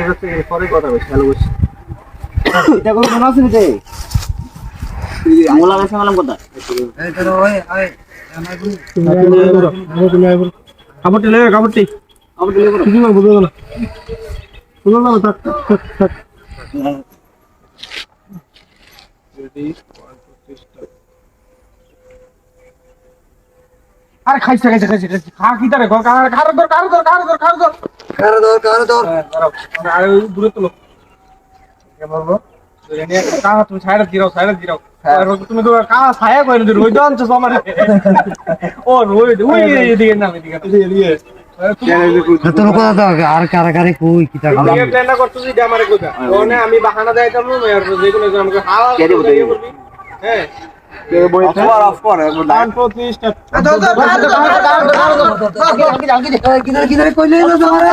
করতে গেলে পরে কথা বলছি হ্যালো বলছি এটা কোনো মনে আছে রে মোলা গেছে মালাম কথা কাপড়টি লেগে কাপড়টি দিলে করো কিছু না বুঝতে না বুঝতে না থাক থাক থাক আরে খাইছে খাইছে খাইছে খাইছে খা কি তারে কার কার কার দর কার দর কার দর কার দর কার দর কার দর আরে দূরে তোলো কে বলব তুমি সাইডে দিরাও সাইডে দিরাও তুমি তো কা ছায়া কই না রোজ আনছো আমারে ও রোজ ওই এদিকে না এদিকে এদিকে তোর কথা তো আর কারা কারে কই কি তা প্ল্যানটা করতেছি এটা আমারে কইতা ওনে আমি বাহানা দেখাইতাম না আর যে কোনো আমাকে হাওয়া হ্যাঁ কিনারে কইলে তোমারে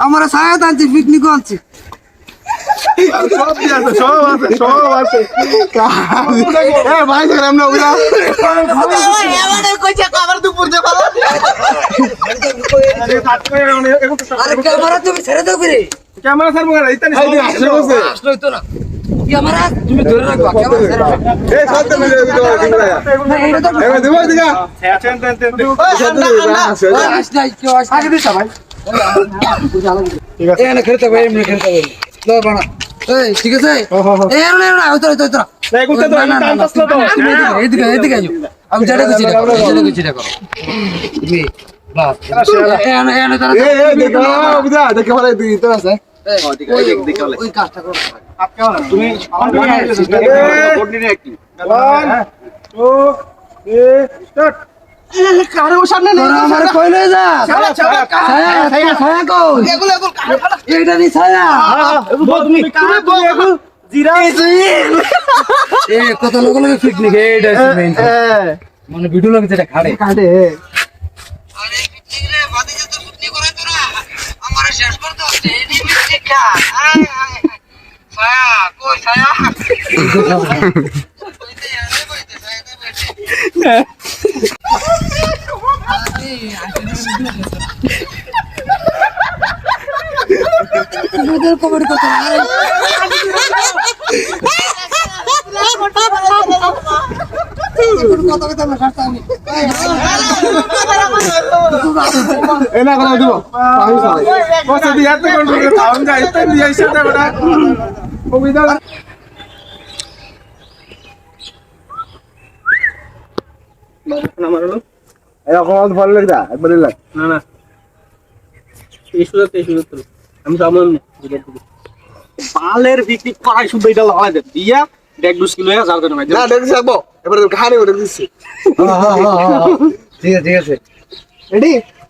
আমার সায়াত আনছে পিকনিক আনছে ছেড়ে করে ক্যামেরা স্যার মনে ইতানি আসছে বসে আসলো তো। না। ক্যামেরা তুমি ধরে রাখবা ক্যামেরা ছেড়ে। দাও এ মিলে দিও না এটা তো এ দিগা আছেন তেন তেন আসলে কেউ আসলে আগে দিছ ভাই ঠিক আছে এখানে খেলতে হবে এমনি খেলতে হবে। লো বানা এই ঠিক আছে? এই না না ওই তো ওই না এগুলো তো না, না, না, টাইম এদিকে এদিকে এদিকে আইও। আমি যেটা কিছু এটা করো যেটা কিছু এটা করো। তুমি জিরা কত লোক লোক পিকনিক মানে ভিডিও লাগে যেটা খাড়ে। কাটে করতে আরে কথা কথা আমরা কাটতে আমি এ না কথা দিব। আমি সবাই বসে দিয়ে এত কোন করে তাও যাই তো দিয়ে সাথে বড় কবিতা এরকম ভালো লাগে না একবার লাগ না না। এই সুযোগ এই সুযোগ আমি সামনে পালের বিক্রি করাই শুধু এটা লাগাই দেন দিয়া দেখ দুস কিলো যাও দেন ভাই না দেখছি থাকব এবার কাহানি ওটা দিচ্ছি। ঠিক আছে ঠিক আছে। রেডি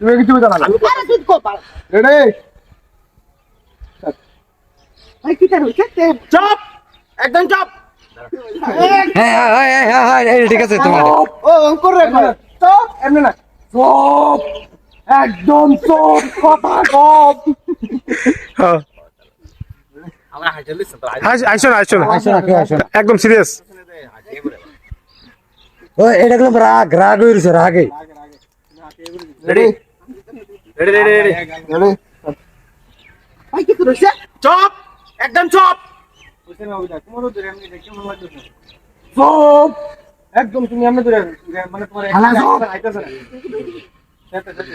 তুমি কিছু জানা না। রেডি চপ! একদম চপ! হ্যাঁ হ্যাঁ হ্যাঁ ঠিক আছে তোমার। ও অঙ্কুর রে চপ! এমনি না। চোপ! একদম চোপ! কথা কম। আইসো না আইসো না। একদম সিরিয়াস ও এটা একদম রাগ রাগ হয়েছে রাগে। Ready ready ready ready ready chop একদম চপ বুঝছেন বাবু দা তোমার তো এমনি দেখে মনে লাগছে চোপ একদম তুমি এমনি ধরে মানে তোমার হালা চপ। আইতাছে না। সেটা সেটা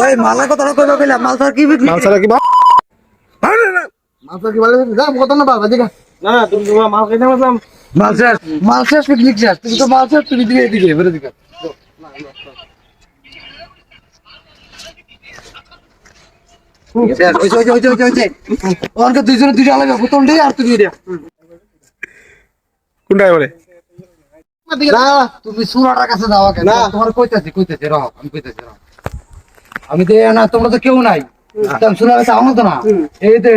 ওই মালা কথা কইবা কইলা মাল তার কি মাল ছাড়া কি বা- মাথা কি বলে? যা কত না বাবা দিকা না না তুমি মাল আসলাম মাল শেষ মাল পিকনিক তুমি তো মাল তুমি দিকে এদিকে দুইজনে দুইটা আলাদা বোতল দিয়ে আর তুমি এটা কোনটা এবারে না তুমি সুরাটার কাছে যাও না। তোমার কইতাছি কইতাছি রহ আমি কইতাছি রহ আমি তো না। তোমরা তো কেউ নাই তো তো তো এইটা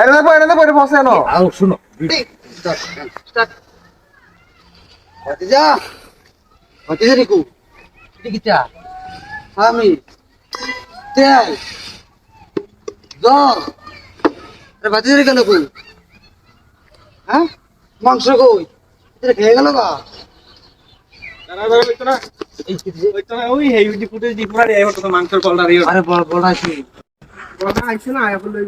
এনে পরে এনে পরে ফসে না আও শুনো ভাতিজা ভাতিজা রিকু টিকিটা আমি তেল জল আরে ভাতিজা রে কেন হ্যাঁ মাংস কই এটা খেয়ে গেল গা মাংসের কলটা আরে বড় বড় আছে আইছে না আয়া বলে